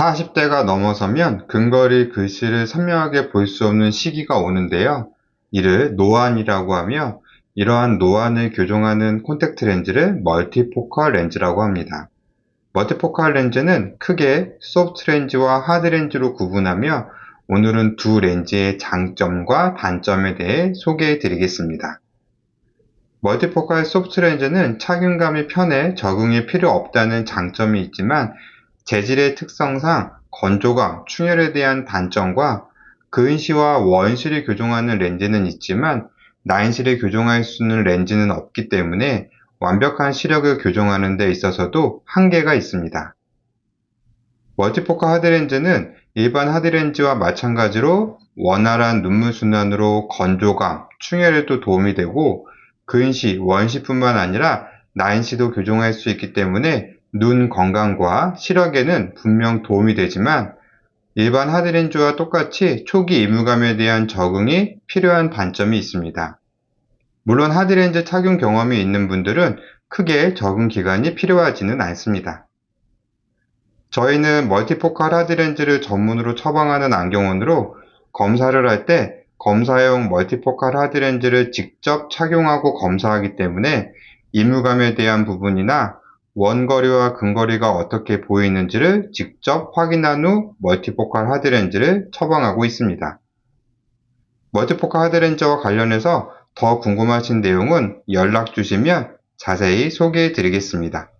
40대가 넘어서면 근거리 글씨를 선명하게 볼 수 없는 시기가 오는데요. 이를 노안이라고 하며 이러한 노안을 교정하는 콘택트 렌즈를 멀티포컬 렌즈라고 합니다. 멀티포컬 렌즈는 크게 소프트 렌즈와 하드 렌즈로 구분하며 오늘은 두 렌즈의 장점과 단점에 대해 소개해 드리겠습니다. 멀티포컬 소프트 렌즈는 착용감이 편해 적응이 필요 없다는 장점이 있지만 재질의 특성상 건조감, 충혈에 대한 단점과 근시와 원시를 교정하는 렌즈는 있지만 나인시를 교정할 수 있는 렌즈는 없기 때문에 완벽한 시력을 교정하는 데 있어서도 한계가 있습니다. 멀티포컬 하드렌즈는 일반 하드렌즈와 마찬가지로 원활한 눈물 순환으로 건조감, 충혈에도 도움이 되고 근시, 원시뿐만 아니라 나인시도 교정할 수 있기 때문에 눈 건강과 시력에는 분명 도움이 되지만 일반 하드렌즈와 똑같이 초기 이물감에 대한 적응이 필요한 단점이 있습니다. 물론 하드렌즈 착용 경험이 있는 분들은 크게 적응 기간이 필요하지는 않습니다. 저희는 멀티포컬 하드렌즈를 전문으로 처방하는 안경원으로 검사를 할 때 검사용 멀티포컬 하드렌즈를 직접 착용하고 검사하기 때문에 이물감에 대한 부분이나 원거리와 근거리가 어떻게 보이는지를 직접 확인한 후 멀티포컬 하드렌즈를 처방하고 있습니다. 멀티포컬 하드렌즈와 관련해서 더 궁금하신 내용은 연락 주시면 자세히 소개해 드리겠습니다.